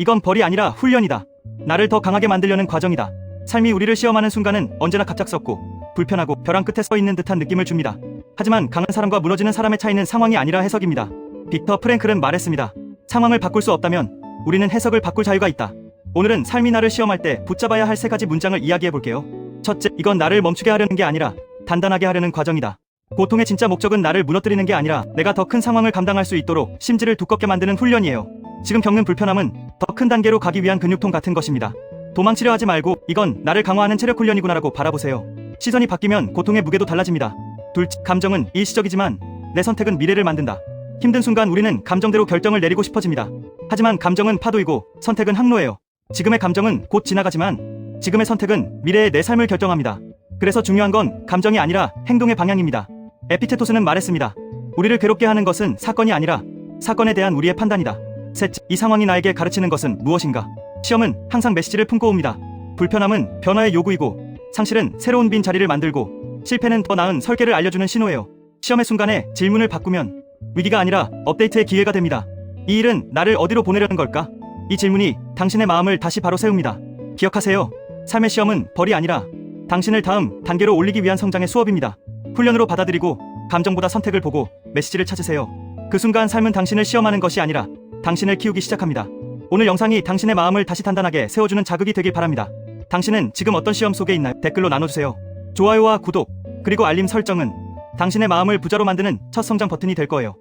이건 벌이 아니라 훈련이다. 나를 더 강하게 만들려는 과정이다. 삶이 우리를 시험하는 순간은 언제나 갑작스럽고 불편하고 벼랑 끝에 서 있는 듯한 느낌을 줍니다. 하지만 강한 사람과 무너지는 사람의 차이는 상황이 아니라 해석입니다. 빅터 프랭클은 말했습니다. 상황을 바꿀 수 없다면 우리는 해석을 바꿀 자유가 있다. 오늘은 삶이 나를 시험할 때 붙잡아야 할 세 가지 문장을 이야기해 볼게요. 첫째, 이건 나를 멈추게 하려는 게 아니라 단단하게 하려는 과정이다. 고통의 진짜 목적은 나를 무너뜨리는 게 아니라 내가 더 큰 상황을 감당할 수 있도록 심지를 두껍게 만드는 훈련이에요. 지금 겪는 불편함은 더 큰 단계로 가기 위한 근육통 같은 것입니다. 도망치려 하지 말고 이건 나를 강화하는 체력 훈련이구나라고 바라보세요. 시선이 바뀌면 고통의 무게도 달라집니다. 둘째, 감정은 일시적이지만 내 선택은 미래를 만든다. 힘든 순간 우리는 감정대로 결정을 내리고 싶어집니다. 하지만 감정은 파도이고 선택은 항로예요. 지금의 감정은 곧 지나가지만 지금의 선택은 미래의 내 삶을 결정합니다. 그래서 중요한 건 감정이 아니라 행동의 방향입니다. 에피테토스는 말했습니다. 우리를 괴롭게 하는 것은 사건이 아니라 사건에 대한 우리의 판단이다. 셋째, 이 상황이 나에게 가르치는 것은 무엇인가? 시험은 항상 메시지를 품고 옵니다. 불편함은 변화의 요구이고 상실은 새로운 빈 자리를 만들고 실패는 더 나은 설계를 알려주는 신호예요. 시험의 순간에 질문을 바꾸면 위기가 아니라 업데이트의 기회가 됩니다. 이 일은 나를 어디로 보내려는 걸까? 이 질문이 당신의 마음을 다시 바로 세웁니다. 기억하세요. 삶의 시험은 벌이 아니라 당신을 다음 단계로 올리기 위한 성장의 수업입니다. 훈련으로 받아들이고 감정보다 선택을 보고 메시지를 찾으세요. 그 순간 삶은 당신을 시험하는 것이 아니라 당신을 키우기 시작합니다. 오늘 영상이 당신의 마음을 다시 단단하게 세워주는 자극이 되길 바랍니다. 당신은 지금 어떤 시험 속에 있나요? 댓글로 나눠주세요. 좋아요와 구독, 그리고 알림 설정은 당신의 마음을 부자로 만드는 첫 성장 버튼이 될 거예요.